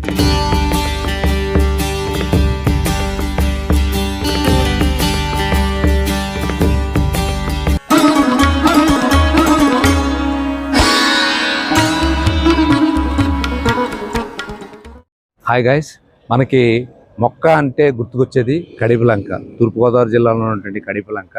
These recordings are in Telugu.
హాయ్ గైస్ మనకి మొక్క అంటే గుర్తుకొచ్చేది కడిపిలంక. తూర్పుగోదావరి జిల్లాలో ఉన్నటువంటి కడిపిలంక.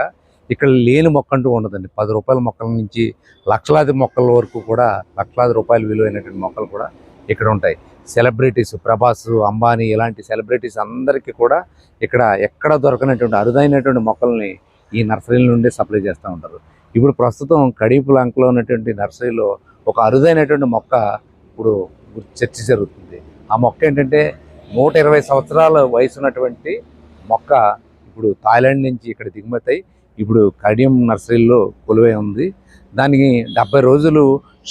ఇక్కడ లేని మొక్క అంటూ ఉండదండి. పది రూపాయల మొక్కల నుంచి లక్షలాది మొక్కల వరకు కూడా లక్షలాది రూపాయలు విలువైనటువంటి మొక్కలు కూడా ఇక్కడ ఉంటాయి. సెలబ్రిటీస్ ప్రభాస్ అంబానీ ఇలాంటి సెలబ్రిటీస్ అందరికీ కూడా ఇక్కడ ఎక్కడ దొరకనటువంటి అరుదైనటువంటి మొక్కల్ని ఈ నర్సరీల నుండి సప్లై చేస్తూ ఉంటారు. ఇప్పుడు ప్రస్తుతం కడిపలంకలో ఉన్నటువంటి నర్సరీలో ఒక అరుదైనటువంటి మొక్క ఇప్పుడు చర్చ జరుగుతుంది. ఆ మొక్క ఏంటంటే నూట ఇరవై సంవత్సరాల వయసు ఉన్నటువంటి మొక్క ఇప్పుడు థాయిలాండ్ నుంచి ఇక్కడ దిగుమతి ఇప్పుడు కడియం నర్సరీలో కొలువై ఉంది. దానికి డెబ్బై రోజులు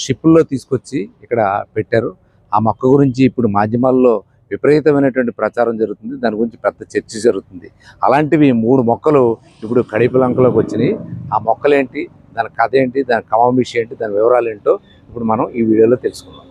షిప్పుల్లో తీసుకొచ్చి ఇక్కడ పెట్టారు. ఆ మొక్క గురించి ఇప్పుడు మాధ్యమాల్లో విపరీతమైనటువంటి ప్రచారం జరుగుతుంది. దాని గురించి పెద్ద చర్చ జరుగుతుంది. అలాంటివి మూడు మొక్కలు ఇప్పుడు కడిపలంకలోకి వచ్చినాయి. ఆ మొక్కలేంటి? దాని కథ ఏంటి? దాని కమామిషి ఏంటి? దాని వివరాలు ఏంటో ఇప్పుడు మనం ఈ వీడియోలో తెలుసుకుందాం.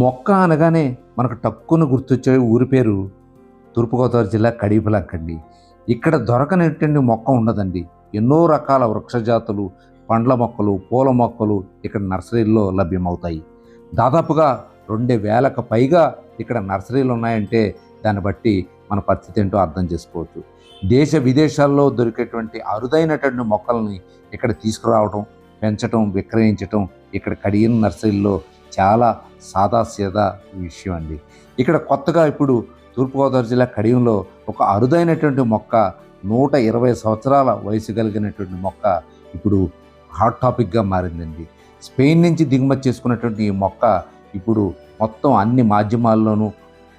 మొక్క అనగానే మనకు టక్కున గుర్తొచ్చే ఊరి పేరు తూర్పుగోదావరి జిల్లా కడిపలంకండి ఇక్కడ దొరకనటువంటి మొక్క ఉండదండి. ఎన్నో రకాల వృక్షజాతులు పండ్ల మొక్కలు పూల మొక్కలు ఇక్కడ నర్సరీల్లో లభ్యమవుతాయి. దాదాపుగా రెండు వేలకు పైగా ఇక్కడ నర్సరీలు ఉన్నాయంటే దాన్ని బట్టి మన పరిస్థితి ఏంటో అర్థం చేసుకోవచ్చు. దేశ విదేశాల్లో దొరికేటువంటి అరుదైనటువంటి మొక్కల్ని ఇక్కడ తీసుకురావడం పెంచడం విక్రయించడం ఇక్కడ కడిగిన నర్సరీల్లో చాలా సాదాసీదా విషయం అండి ఇక్కడ కొత్తగా ఇప్పుడు తూర్పుగోదావరి జిల్లా కడియంలో ఒక అరుదైనటువంటి మొక్క నూట ఇరవై సంవత్సరాల వయసు కలిగినటువంటి మొక్క ఇప్పుడు హాట్ టాపిక్గా మారిందండి. స్పెయిన్ నుంచి దిగుమతి చేసుకున్నటువంటి ఈ మొక్క ఇప్పుడు మొత్తం అన్ని మాధ్యమాల్లోనూ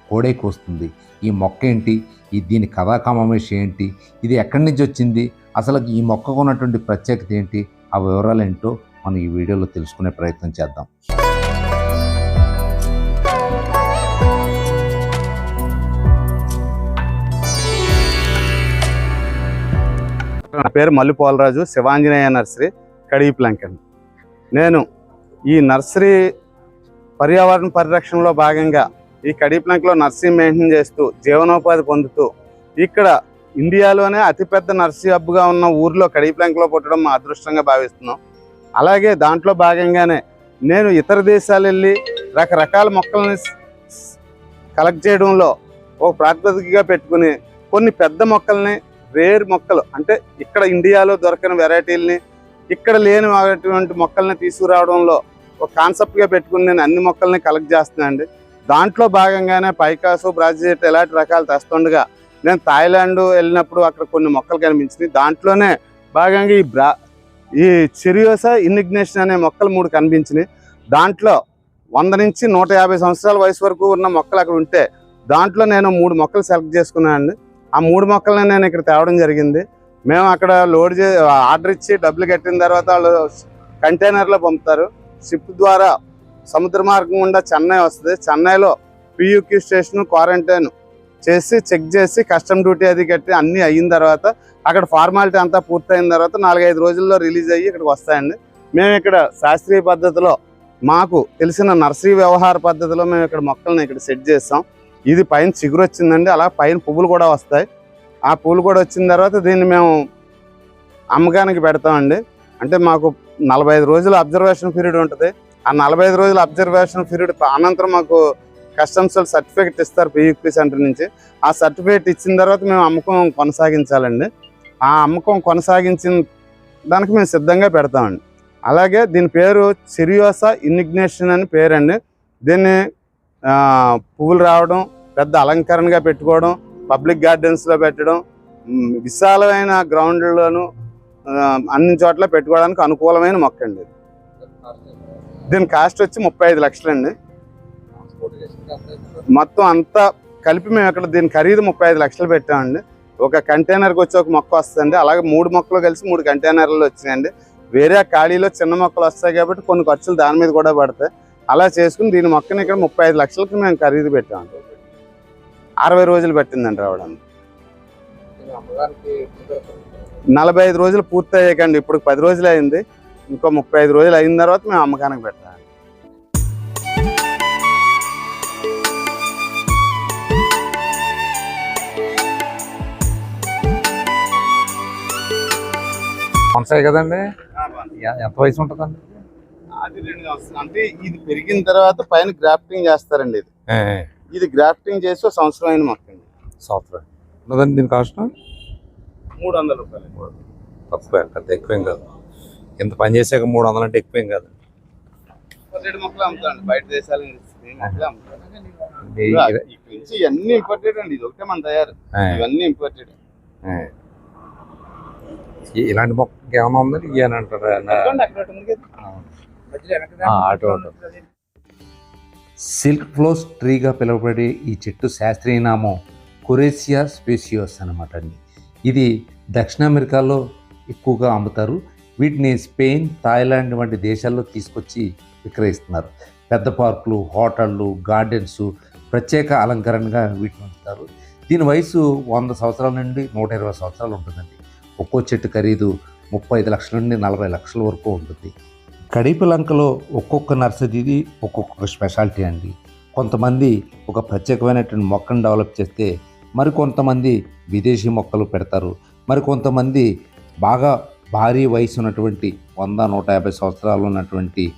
కోడైకొస్తుంది ఈ మొక్క ఏంటి? ఈ దీని కథాకమేష్ ఏంటి? ఇది ఎక్కడి నుంచి వచ్చింది? అసలు ఈ మొక్కకు ఉన్నటువంటి ప్రత్యేకత ఏంటి? ఆ వివరాలు ఏంటో మనం ఈ వీడియోలో తెలుసుకునే ప్రయత్నం చేద్దాం. నా పేరు మల్లిపోలరాజు శివాంజనేయ నర్సరీ కడిగిప్లంకన్ నేను ఈ నర్సరీ పర్యావరణ పరిరక్షణలో భాగంగా ఈ కడిప్లంకలో నర్సరీ మెయింటైన్ చేస్తూ జీవనోపాధి పొందుతూ ఇక్కడ ఇండియాలోనే అతిపెద్ద నర్సరీ హబ్గా ఉన్న ఊర్లో కడిప్లంకలో పుట్టడం మా అదృష్టంగా భావిస్తున్నాం. అలాగే దాంట్లో భాగంగానే నేను ఇతర దేశాలు వెళ్ళి రకరకాల మొక్కల్ని కలెక్ట్ చేయడంలో ఒక ప్రాతిపదికగా పెట్టుకుని కొన్ని పెద్ద మొక్కల్ని రేర్ మొక్కలు. అంటే ఇక్కడ ఇండియాలో దొరకని వెరైటీలని ఇక్కడ లేని అటువంటి మొక్కల్ని తీసుకురావడంలో ఒక కాన్సెప్ట్గా పెట్టుకుని నేను అన్ని మొక్కల్ని కలెక్ట్ చేస్తున్నాను అండి. దాంట్లో భాగంగానే పైకాసు బ్రాజిట్ ఇలాంటి రకాలు తెస్తుండగా నేను థాయిలాండ్ వెళ్ళినప్పుడు అక్కడ కొన్ని మొక్కలు కనిపించినాయి. దాంట్లోనే భాగంగా ఈ బ్రా ఈ చెరియోసా ఇన్నిగ్నేషన్ అనే మొక్కలు మూడు కనిపించినాయి. దాంట్లో వంద నుంచి నూట యాభై సంవత్సరాల వయసు వరకు ఉన్న మొక్కలు అక్కడ ఉంటే దాంట్లో నేను మూడు మొక్కలు సెలెక్ట్ చేసుకున్నాను అండి. ఆ మూడు మొక్కలను నేను ఇక్కడ తేవడం జరిగింది. మేము అక్కడ లోడ్ చే ఆర్డర్ ఇచ్చి డబ్బులు కట్టిన తర్వాత వాళ్ళు కంటైనర్లో పంపుతారు. షిప్ ద్వారా సముద్ర మార్గం గుండా చెన్నై వస్తుంది. చెన్నైలో పియూక్యూ స్టేషన్ క్వారంటైన్ చేసి చెక్ చేసి కస్టమ్ డ్యూటీ అది కట్టి అన్నీ అయిన తర్వాత అక్కడ ఫార్మాలిటీ అంతా పూర్తయిన తర్వాత నాలుగైదు రోజుల్లో రిలీజ్ అయ్యి ఇక్కడికి వస్తాయండి. మేము ఇక్కడ శాస్త్రీయ పద్ధతిలో మాకు తెలిసిన నర్సరీ వ్యవహార పద్ధతిలో మేము ఇక్కడ మొక్కల్ని ఇక్కడ సెట్ చేస్తాం. ఇది పైన చిగురు వచ్చిందండి అలా పైన పువ్వులు కూడా వస్తాయి. ఆ పువ్వులు కూడా వచ్చిన తర్వాత దీన్ని మేము అమ్మకానికి పెడతామండి. అంటే మాకు నలభై ఐదు రోజుల అబ్జర్వేషన్ పీరియడ్ ఉంటుంది. ఆ నలభై ఐదు రోజుల అబ్జర్వేషన్ పీరియడ్ అనంతరం మాకు కస్టమ్స్ సర్టిఫికేట్ ఇస్తారు పియూపీ సెంటర్ నుంచి. ఆ సర్టిఫికేట్ ఇచ్చిన తర్వాత మేము అమ్మకం కొనసాగించాలండి. ఆ అమ్మకం కొనసాగించిన దానికి మేము సిద్ధంగా పెడతామండి. అలాగే దీని పేరు సిరియోసా ఇన్నిగ్నేషన్ అని పేరండి. దీన్ని పువ్వులు రావడం పెద్ద అలంకరణగా పెట్టుకోవడం పబ్లిక్ గార్డెన్స్లో పెట్టడం విశాలమైన గ్రౌండ్లోను అన్ని చోట్ల పెట్టుకోవడానికి అనుకూలమైన మొక్క అండి దీని కాస్ట్ వచ్చి ముప్పై ఐదు లక్షలండి. మొత్తం అంతా కలిపి మేము ఇక్కడ దీని ఖరీదు ముప్పై ఐదు లక్షలు పెట్టామండి. ఒక కంటైనర్కి వచ్చి ఒక మొక్క వస్తుందండి. అలాగే మూడు మొక్కలు కలిసి మూడు కంటైనర్లు వచ్చినాయండి. వేరే ఖాళీలో చిన్న మొక్కలు వస్తాయి కాబట్టి కొన్ని ఖర్చులు దాని మీద కూడా పడతాయి. అలా చేసుకుని దీని మొక్కని ఇక్కడ ముప్పై ఐదు లక్షలకి మేము ఖరీదు పెట్టామండి. అరవై రోజులు పెట్టిందండి రావడానికి నలభై ఐదు రోజులు పూర్తి అయ్యాకండి ఇప్పుడు పది రోజులు అయింది. ఇంకో ముప్పై ఐదు రోజులు అయిన తర్వాత మేము అమ్మకానికి పెట్టాలి. కొనసాయి కదండి? ఎంత వయసు ఉంటుందండి? అది రెండు సంవత్సరాలు. అంటే ఇది పెరిగిన తర్వాత పైన గ్రాఫ్టింగ్ చేస్తారండి ఇది. ఇది గ్రాఫ్టింగ్ చేసి సంవత్సరం అయిన మొక్క అండి సంవత్సరం ఉన్నదండి దీని కాస్ట్? మూడు వందల రూపాయలు. తక్కువే అంత ఎక్కువేం కాదు. ఇంత పని చేసాక మూడు వందలు అంటే ఎక్కువేం కాదు. ఇంపోర్టెడ్ మొక్కలు అమ్ముతాండి బయట దేశాల నుంచి ఇవన్నీ ఇంపోర్టెడ్ అండి ఇది ఒకటే మన తయారు. ఇవన్నీ ఇంపోర్టెడ్ ఇలాంటి మొక్క ఏమైనా ఉందండి? అటు అటు సిల్క్ ఫ్లోస్ ట్రీగా పిలువబడే ఈ చెట్టు శాస్త్రీయ నామం కొరేసియా స్పేసియోస్ అనమాట అండి. ఇది దక్షిణ అమెరికాలో ఎక్కువగా అమ్ముతారు. వీటిని స్పెయిన్ థాయిలాండ్ వంటి దేశాల్లో తీసుకొచ్చి విక్రయిస్తున్నారు. పెద్ద పార్కులు హోటళ్ళు గార్డెన్స్ ప్రత్యేక అలంకరణగా వీటిని ఉంచుతారు దీని వయసు వంద సంవత్సరాల నుండి నూట ఇరవై సంవత్సరాలు ఉంటుందండి. ఒక్కో చెట్టు ఖరీదు ముప్పై ఐదు లక్షల నుండి నలభై లక్షల వరకు ఉంటుంది. కడిపలంకలో ఒక్కొక్క నర్సరీది ఒక్కొక్క స్పెషాలిటీ అండి. కొంతమంది ఒక ప్రత్యేకమైనటువంటి మొక్కను డెవలప్ చేస్తే మరికొంతమంది విదేశీ మొక్కలు పెడతారు. మరి కొంతమంది బాగా భారీ వయసు ఉన్నటువంటి వంద నూట యాభై సంవత్సరాలు ఉన్నటువంటి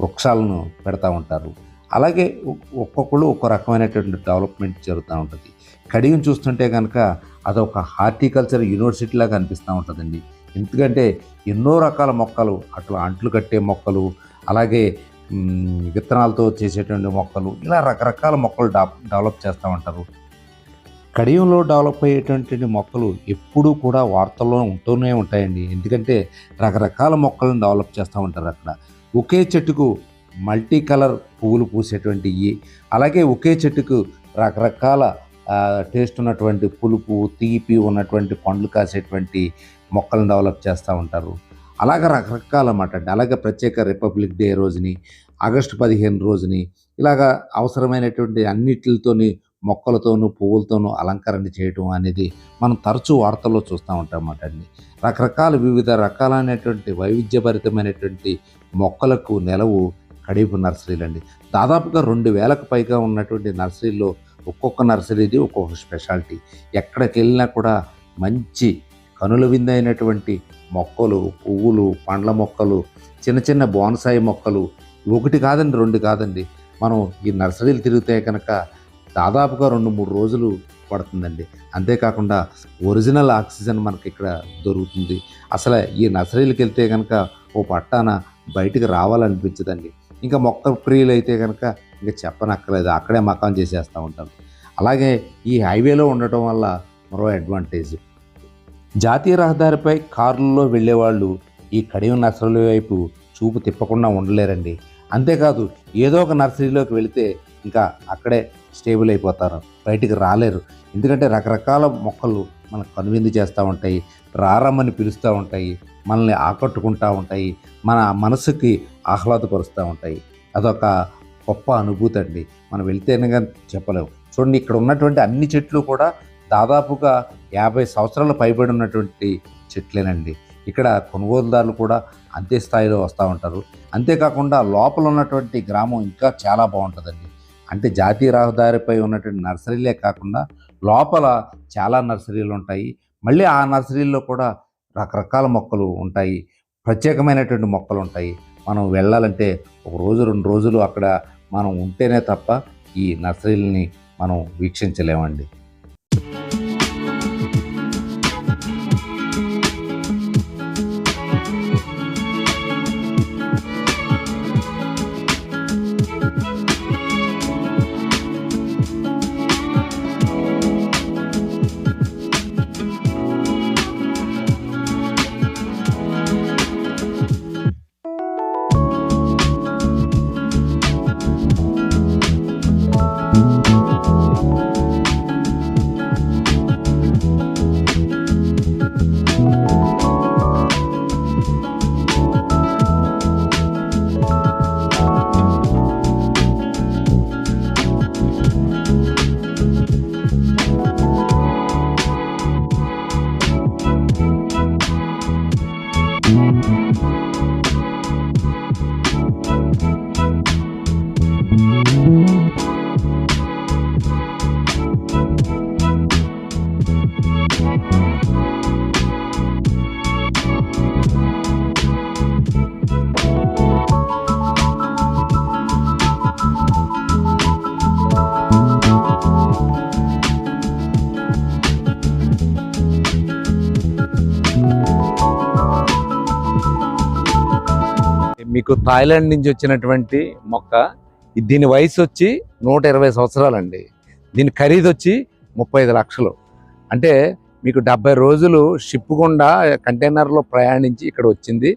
వృక్షాలను పెడతా ఉంటారు. అలాగే ఒ- ఒక్కొక్కళ్ళు ఒక్కో రకమైనటువంటి డెవలప్మెంట్ జరుగుతూ ఉంటుంది. కడియం చూస్తుంటే కనుక అదొక హార్టికల్చర్ యూనివర్సిటీ లాగా అనిపిస్తూ ఉంటుందండి. ఎందుకంటే ఎన్నో రకాల మొక్కలు అట్లా అంట్లు కట్టే మొక్కలు అలాగే విత్తనాలతో చేసేటువంటి మొక్కలు ఇలా రకరకాల మొక్కలు డెవలప్ చేస్తూ ఉంటారు. కడియంలో డెవలప్ అయ్యేటువంటి మొక్కలు ఎప్పుడూ కూడా వార్తల్లో ఉంటూనే ఉంటాయండి. ఎందుకంటే రకరకాల మొక్కలను డెవలప్ చేస్తూ ఉంటారు అక్కడ. ఒకే చెట్టుకు మల్టీ కలర్ పువ్వులు పూసేటువంటివి అలాగే ఒకే చెట్టుకు రకరకాల టేస్ట్ ఉన్నటువంటి పులుపు తీపి ఉన్నటువంటి పండ్లు కాసేటువంటి మొక్కలను డెవలప్ చేస్తూ ఉంటారు. అలాగ రకరకాల అన్నమాట అండి. అలాగే ప్రత్యేక రిపబ్లిక్ డే రోజుని ఆగస్టు పదిహేను రోజుని ఇలాగా అవసరమైనటువంటి అన్నిటితోని మొక్కలతోనూ పువ్వులతోనూ అలంకరణ చేయటం అనేది మనం తరచూ వార్తల్లో చూస్తూ ఉంటాం అన్నమాట అండి. రకరకాల వివిధ రకాలైనటువంటి వైవిధ్యభరితమైనటువంటి మొక్కలకు నెలవు కడిపు నర్సరీలు అండి. దాదాపుగా రెండు వేలకు పైగా ఉన్నటువంటి నర్సరీల్లో ఒక్కొక్క నర్సరీది ఒక్కొక్క స్పెషాలిటీ. ఎక్కడికి వెళ్ళినా కూడా మంచి కనుల విందైనటువంటి మొక్కలు పువ్వులు పండ్ల మొక్కలు చిన్న చిన్న బోన్సాయి మొక్కలు. ఒకటి కాదండి రెండు కాదండి. మనం ఈ నర్సరీలు తిరిగితే కనుక దాదాపుగా రెండు మూడు రోజులు పడుతుందండి. అంతేకాకుండా ఒరిజినల్ ఆక్సిజన్ మనకి ఇక్కడ దొరుకుతుంది. అసలు ఈ నర్సరీలకు వెళ్తే కనుక ఓ పట్టాన బయటికి రావాలనిపించదండి. ఇంకా మొక్క ప్రియులు అయితే కనుక ఇంకా చెప్పనక్కర్లేదు అక్కడే మకాం చేసేస్తూ ఉంటాం. అలాగే ఈ హైవేలో ఉండటం వల్ల మరో అడ్వాంటేజ్. జాతీయ రహదారిపై కారుల్లో వెళ్ళేవాళ్ళు ఈ కడియం నర్సరీల వైపు చూపు తిప్పకుండా ఉండలేరండి. అంతేకాదు ఏదో ఒక నర్సరీలోకి వెళితే ఇంకా అక్కడే స్టేబుల్ అయిపోతారు. బయటికి రాలేరు. ఎందుకంటే రకరకాల మొక్కలు మనకు కనువిందు చేస్తూ ఉంటాయి రారమ్మని పిలుస్తూ ఉంటాయి మనల్ని ఆకట్టుకుంటూ ఉంటాయి మన మనసుకి ఆహ్లాదపరుస్తూ ఉంటాయి. అదొక గొప్ప అనుభూతి అండి. మనం వెళ్తేనే కానీ చెప్పలేము చూడండి ఇక్కడ ఉన్నటువంటి అన్ని చెట్లు కూడా దాదాపుగా యాభై సంవత్సరాలు పైబడి ఉన్నటువంటి చెట్లేనండి. ఇక్కడ కొనుగోలుదారులు కూడా అంతే స్థాయిలో వస్తూ ఉంటారు. అంతేకాకుండా లోపల ఉన్నటువంటి గ్రామం ఇంకా చాలా బాగుంటుందండి. అంటే జాతీయ రహదారిపై ఉన్నటువంటి నర్సరీలే కాకుండా లోపల చాలా నర్సరీలు ఉంటాయి. మళ్ళీ ఆ నర్సరీల్లో కూడా రకరకాల మొక్కలు ఉంటాయి. ప్రత్యేకమైనటువంటి మొక్కలు ఉంటాయి. మనం వెళ్ళాలంటే ఒక రోజు రెండు రోజులు అక్కడ మనం ఉంటేనే తప్ప ఈ నర్సరీలని మనం వీక్షించలేమండి. Música మీకు థాయిలాండ్ నుంచి వచ్చినటువంటి మొక్క దీని వయసు వచ్చి నూట ఇరవై సంవత్సరాలండి. దీని ఖరీదు వచ్చి ముప్పై ఐదు లక్షలు. అంటే మీకు డెబ్బై రోజులు షిప్ గుండా కంటైనర్లో ప్రయాణించి ఇక్కడ వచ్చింది.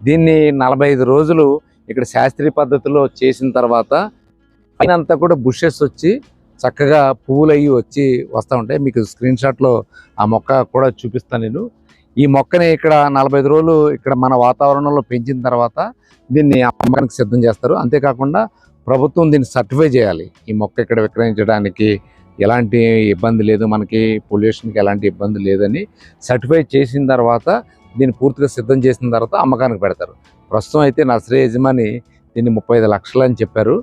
దీన్ని నలభై ఐదు రోజులు ఇక్కడ శాస్త్రీయ పద్ధతిలో చేసిన తర్వాత పైన అంతా కూడా బుషెస్ వచ్చి చక్కగా పువ్వులు అయ్యి వచ్చి వస్తూ ఉంటాయి. మీకు స్క్రీన్ షాట్లో ఆ మొక్క కూడా చూపిస్తాను నేను. ఈ మొక్కని ఇక్కడ నలభై ఐదు రోజులు ఇక్కడ మన వాతావరణంలో పెంచిన తర్వాత దీన్ని అమ్మకానికి సిద్ధం చేస్తారు. అంతేకాకుండా ప్రభుత్వం దీన్ని సర్టిఫై చేయాలి. ఈ మొక్క ఇక్కడ విక్రయించడానికి ఎలాంటి ఇబ్బంది లేదు. మనకి పొల్యూషన్కి ఎలాంటి ఇబ్బంది లేదని సర్టిఫై చేసిన తర్వాత దీన్ని పూర్తిగా సిద్ధం చేసిన తర్వాత అమ్మకానికి పెడతారు. ప్రస్తుతం అయితే నర్సరీ యజమాని దీన్ని ముప్పై ఐదు లక్షలు అని చెప్పారు.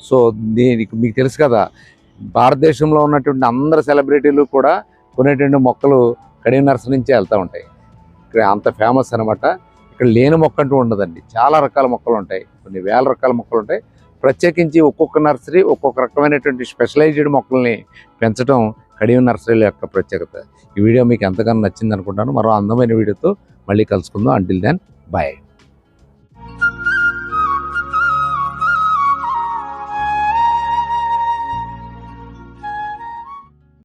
సో దీనికి మీకు తెలుసు కదా భారతదేశంలో ఉన్నటువంటి అందరు సెలబ్రిటీలు కూడా కొనేటువంటి మొక్కలు కడియం నర్సరీ నుంచే వెళ్తూ ఉంటాయి. ఇక్కడ అంత ఫేమస్ అనమాట ఇక్కడ లేని మొక్క అంటూ ఉండదండి. చాలా రకాల మొక్కలు ఉంటాయి. కొన్ని వేల రకాల మొక్కలు ఉంటాయి. ప్రత్యేకించి ఒక్కొక్క నర్సరీ ఒక్కొక్క రకమైనటువంటి స్పెషలైజ్డ్ మొక్కల్ని పెంచడం కడియం నర్సరీల యొక్క ప్రత్యేకత. ఈ వీడియో మీకు ఎంతగానో నచ్చింది అనుకుంటాను మరో అందమైన వీడియోతో మళ్ళీ కలుసుకుందాం. Until then bye